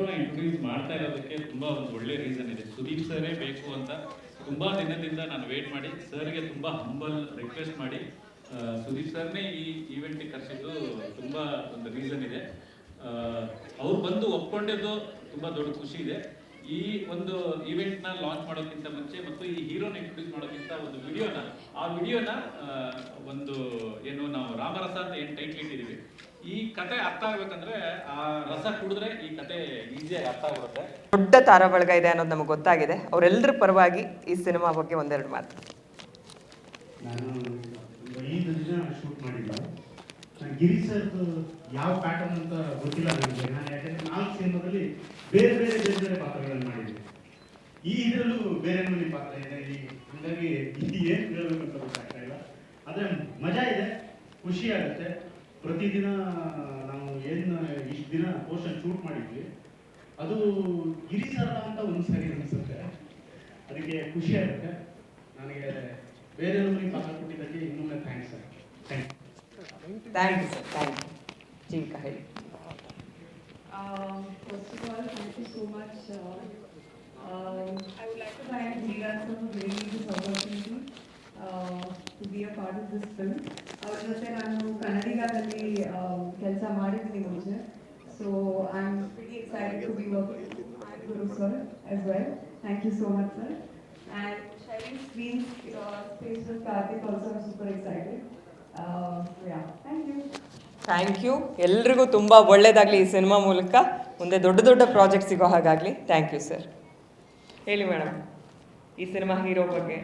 ಹೀರೋನ introduce ಮಾಡ್ತಾ ಇರೋದಕ್ಕೆ ತುಂಬ ಒಂದು ಒಳ್ಳೆ ರೀಸನ್ ಇದೆ. ಸುದೀಪ್ ಸರೇ ಬೇಕು ಅಂತ ತುಂಬ ದಿನದಿಂದ ನಾನು ವೇಟ್ ಮಾಡಿ, ಸರ್ಗೆ ತುಂಬ ಹಂಬಲ್ ರಿಕ್ವೆಸ್ಟ್ ಮಾಡಿ ಸುದೀಪ್ ಸರ್ನೇ ಈ ಈವೆಂಟ್ಗೆ ಕರೆಸಿದ್ದು ತುಂಬ ಒಂದು ರೀಸನ್ ಇದೆ. ಅವ್ರು ಬಂದು ಒಪ್ಕೊಂಡಿದ್ದು ತುಂಬ ದೊಡ್ಡ ಖುಷಿ ಇದೆ. ಈ ಒಂದು ಈವೆಂಟ್ನ ಲಾಂಚ್ ಮಾಡೋಕ್ಕಿಂತ ಮುಂಚೆ ಮತ್ತು ಈ ಹೀರೋನ ಇಂಟ್ರೊಡ್ಯೂಸ್ ಮಾಡೋಕ್ಕಿಂತ ಒಂದು ವಿಡಿಯೋನ ಆ ವಿಡಿಯೋನ ಒಂದು, ಏನು ನಾವು ರಾಮರಸ ಅಂತ ಏನು ಟೈಟ್ಲ್ ಇಟ್ಟಿದ್ದೀವಿ ಈ ಕತೆ ಅರ್ಥ ಆಗ್ಬೇಕಂದ್ರೆ ಆ ರಸ ಕುಡಿದ್ರೆ ಈ ಕತೆ ಈಸಿಯಾಗಿ ಅರ್ಥ ಆಗುತ್ತೆ ದೊಡ್ಡ ತಾರಾ ಬಳಗ ಇದೆ ಅನ್ನೋದು ನಮಗೆ ಗೊತ್ತಾಗಿದೆ. ಅವರೆಲ್ಲರ ಪರವಾಗಿ ಈ ಸಿನಿಮಾ ಬಗ್ಗೆ ಒಂದೆರಡು ಮಾತು. ನಾನು ಐದು ದಿನ ಶೂಟ್ ಗಿರಿ ಸರ್ದು ಯಾವ ಪ್ಯಾಟರ್ನ್ ಅಂತ ಗೊತ್ತಿಲ್ಲ ನನಗೆ. ನಾನು ಯಾಕಂದ್ರೆ ನಾಲ್ಕು ಸಿನಿಮಾದಲ್ಲಿ ಬೇರೆ ಬೇರೆ ಬೇರೆ ಬೇರೆ ಪಾತ್ರಗಳನ್ನು ಮಾಡಿದೆ ಈ ಇದರಲ್ಲೂ ಬೇರೆ ನಮೂನಿ ಪಾತ್ರ ಇದೆ. ಈ ಹಂಗಾಗಿ ಇದು ಏನು ಹೇಳಬೇಕು ಅಂತ ಗೊತ್ತಾಗ್ತಾ ಇಲ್ಲ. ಆದರೆ ಮಜಾ ಇದೆ ಖುಷಿ ಆಗುತ್ತೆ. ಪ್ರತಿದಿನ ನಾವು ಏನು ಇಷ್ಟು ದಿನ ಪೋರ್ಷನ್ ಶೂಟ್ ಮಾಡಿದ್ವಿ. ಅದು ಗಿರಿಸರ ಅಂತ ಒಂದು ಸರಿ ಅನಿಸುತ್ತೆ. ಅದಕ್ಕೆ ಖುಷಿ ಆಗುತ್ತೆ. ನನಗೆ ಬೇರೆ ಪಾಠ ಪಾತ್ರ ಕೊಟ್ಟಿದ್ದಕ್ಕೆ ಇನ್ನೊಮ್ಮೆ thanks sir. Thank you thank you sir thank you Jeevika ಹೇಳಿ. First of all, thank you so much. uh, um, I would like for thank Veera sir to be me part of this to ಜೊತೆ ನಾನು ಕನ್ನಡಿಗದಲ್ಲಿ ಕೆಲಸ ಮಾಡಿದ್ದೀನಿ ಮುಂಚೆ. So I am very excited to be working Guru sir as well thank you so much sir and shining screen space with Karthik also super excited yeah thank you thank you ಎಲ್ರಿಗೂ ತುಂಬ ಒಳ್ಳೆಯದಾಗಲಿ ಈ cinema ಮೂಲಕ. ಮುಂದೆ ದೊಡ್ಡ ದೊಡ್ಡ project ಸಿಗೋ ಹಾಗಾಗಲಿ. ಥ್ಯಾಂಕ್ ಯು ಸರ್ ಹೇಳಿ ಮೇಡಮ್ ಈ ಸಿನಿಮಾ ಹೀರೋ ಬಗ್ಗೆ.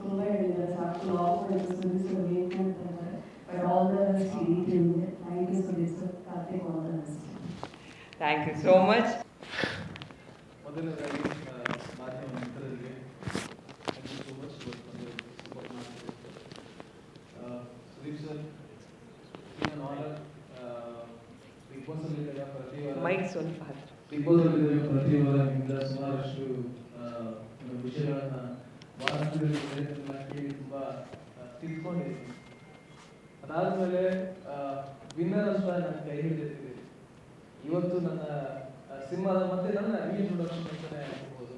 ತುಂಬ ಹೇಳಿದ್ದಾರೆ ಸಾಕು ಲಾಂಗ್ ಸುದೀಸ್ ಬೇಕು ಅಂತಂದ್ರೆ ಬಟ್ ಆಲ್ ದ ಬೆಸ್ಟ್ ಇಡೀ ಟೀಮ್ಗೆ thank you ಸುದೀಸ್ Karthik all the best thank you so much ಮೊದಲನೇದಾಗಿ ಆ, ಮಾಧ್ಯಮ ಮಿತ್ರರಿಗೆ thank you so much support ಮಾಡ್ತಿದ್ದಕ್ಕೆ Sudeep sir in honour big boss ಅಲ್ಲಿ ಪ್ರತಿ ವಾರ ಮೈಕ್ ಸ್ವಲ್ಪ ಹತ್ರ ಬಿಗ್ ಬಾಸ್ ಅಲ್ಲಿ ಪ್ರತಿ ವಾರ ನಿಮ್ಮಿಂದ ಸುಮಾರಷ್ಟು ಆ, ಒಂದು ವಿಷಯಗಳನ್ನ ಪ್ರಯತ್ನ ಕೇಳಿ ತುಂಬಾ ತಿಳ್ಕೊಂಡಿದ್ದೀನಿ. ಅದಾದ್ಮೇಲೆ ವಿನ್ನರ್ ಅಂತ ನನ್ನ ಕೈ ಹಿಡಿದಿದ್ದೀನಿ ಇವತ್ತು ನನ್ನ ಸಿನಿಮಾದ ಮತ್ತೆ ನನ್ನ ರೀಇಂಟ್ರೊಡಕ್ಷನ್ ಅಂತಾನೆ ಹೇಳ್ಬೋದು.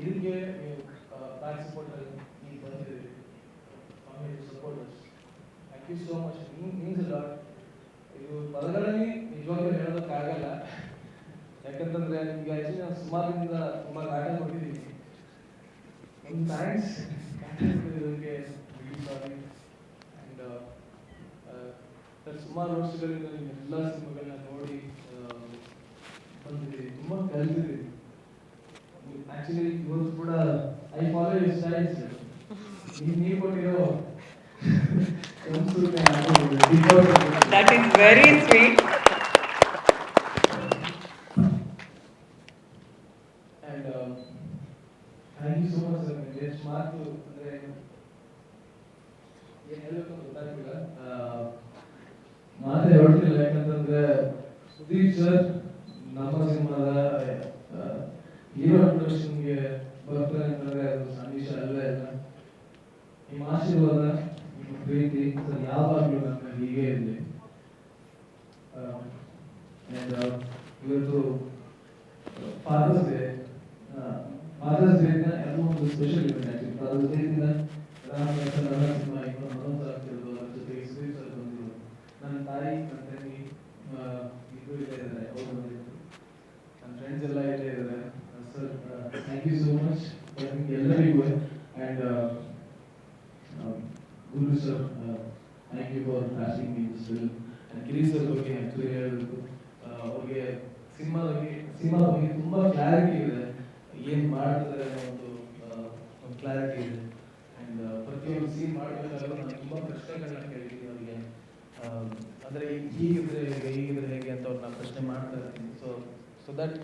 ಇದಕ್ಕೆ ನೀವು ಬ್ಯಾಕ್ ಸಪೋರ್ಟ್ ನೀವು ಬಂದಿದ್ದೀರಿ. Supporters thank you so much means lot ಇದು ಪದಗಳಲ್ಲಿ ನಿಜವಾಗ್ಲೂ ಹೇಳೋದಕ್ಕಾಗಲ್ಲ. ಯಾಕಂತಂದ್ರೆ ನಿಮ್ಗೆ ನಾನು ಸುಮಾರಿಂದ ತುಂಬಾ ಕಾಟ ಕೊಟ್ಟಿದ್ದೀನಿ. ಥ್ಯಾಂಕ್ಸ್ ಇದಕ್ಕೆ ಆ್ಯಂಡ್ ಸುಮಾರು ವರ್ಷಗಳಿಂದ ಎಲ್ಲ ಸಿನಿಮಾಗಳನ್ನ ನೋಡಿ ಆ, ಬಂದಿದ್ದೀರಿ. ತುಂಬ ಕಲಿತಿದ್ದೀರಿ ಆಕ್ಚುಲಿ ಇವತ್ತು ಕೂಡ ಐ ಫಾಲೋ ಯು ಸ್ಟೈಲ್ಸ್ ನೀವು ಕೊಟ್ಟಿರೋ that is very sweet and thank you so much sir ಎಷ್ಟು ಮಾತು ಅಂದ್ರೆ ಏನ್? ಹೇಳ್ಬೇಕು ಗೊತ್ತಾಗ್ತಿಲ್ಲ ಮಾತೇ ಹೊರಟಿಲ್ಲ. ಯಾಕಂತಂದ್ರೆ ಸುದೀಪ್ ಸರ್ ನಮ್ಮ ಸಿನಿಮಾದ ಹೀರೋ ಇಂಟ್ರೊಡಕ್ಷನ್ಗೆ ಬರ್ತಾರೆ ಅಂತಂದ್ರೆ ಅದು ಸಂದೇಶ ಅಲ್ಲೇ ಇಲ್ಲ ನಿಮ್ಮ ಆಶೀರ್ವಾದ, ನಿಮ್ಮ ಪ್ರೀತಿ ಸರ್ ಯಾವಾಗಲೂ ನನ್ನ ಹೀಗೆ ಇರಲಿ. ಇವತ್ತು ಫಾದರ್ಸ್ ಡೇ ಫಾದರ್ಸ್ ಡೇನ ಎಲ್ಲ ಒಂದು special event actually fathers day ದಿನ ರಾಮ ನನ್ನ ಇವರು ಮನೋಜ್ ಆಗ್ತಿರೋದು ಸರ್ ಬಂದಿದ್ರು ನನ್ನ ತಾಯಿ, ನನ್ನ ತಂಗಿ ಇಬ್ಬರು ಇಲ್ಲೇ ಇದ್ದಾರೆ. ಅವ್ರು ನನ್ನ ಫ್ರೆಂಡ್ಸ್ ಎಲ್ಲ ಇಲ್ಲೇ ಇದ್ದಾರೆ. Sir thank you so much ಎಲ್ಲರಿಗೂ and Guru sir thank you for casting me this film sir ಬಗ್ಗೆ ಆ್ಯಕ್ಚುಲಿ ಹೇಳಬೇಕು ಅವ್ರಿಗೆ ಸಿನಿಮಾ ಬಗ್ಗೆ ಸಿನಿಮಾ ಬಗ್ಗೆ ತುಂಬಾ ಕ್ಲಾರಿಟಿ ಇದೆ. ಏನ್ ಮಾಡ್ತಿದ್ದಾರೆ ಒಂದು ಒಂದು ಕ್ಲಾರಿಟಿ ಇದೆ. ಅಂಡ್ ಪ್ರತಿಯೊಂದು ಸೀನ್ ಮಾಡಬೇಕಾದ್ರೂ ನಾನು ತುಂಬಾ ಪ್ರಶ್ನೆಗಳನ್ನ ಕೇಳಿದ್ದೀನಿ ಅವರಿಗೆ. ಅಂದ್ರೆ ಹೀಗಿದ್ರೆ ಹೇಗೆ ಹೀಗಿದ್ರೆ ಹೇಗೆ ಅಂತ ಅವ್ರು ನಾನು ಪ್ರಶ್ನೆ ಮಾಡ್ತಾ ಇರ್ತೀನಿ ಸೊ ಸೊ ದಟ್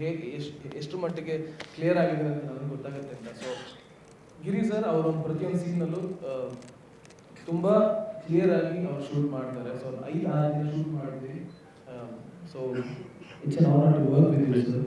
ಹೇಗೆ, ಎಷ್ಟು ಎಷ್ಟು ಮಟ್ಟಿಗೆ ಕ್ಲಿಯರ್ ಆಗಿದೆ ಅಂತ ನನಗೆ ಗೊತ್ತಾಗುತ್ತೆ ಅಂತ. ಸೊ ಗಿರಿ ಸರ್ ಅವರ ಒಂದು ಪ್ರತಿಯೊಂದು ಸೀನ್ನಲ್ಲೂ ತುಂಬಾ ಕ್ಲಿಯರ್ ಆಗಿ ಅವ್ರು ಶೂಟ್ ಮಾಡ್ತಾರೆ. ಸೊ ಐದು ಆರು ದಿನ ಶೂಟ್ ಮಾಡಿದ್ವಿ so it's an honour to work with you sir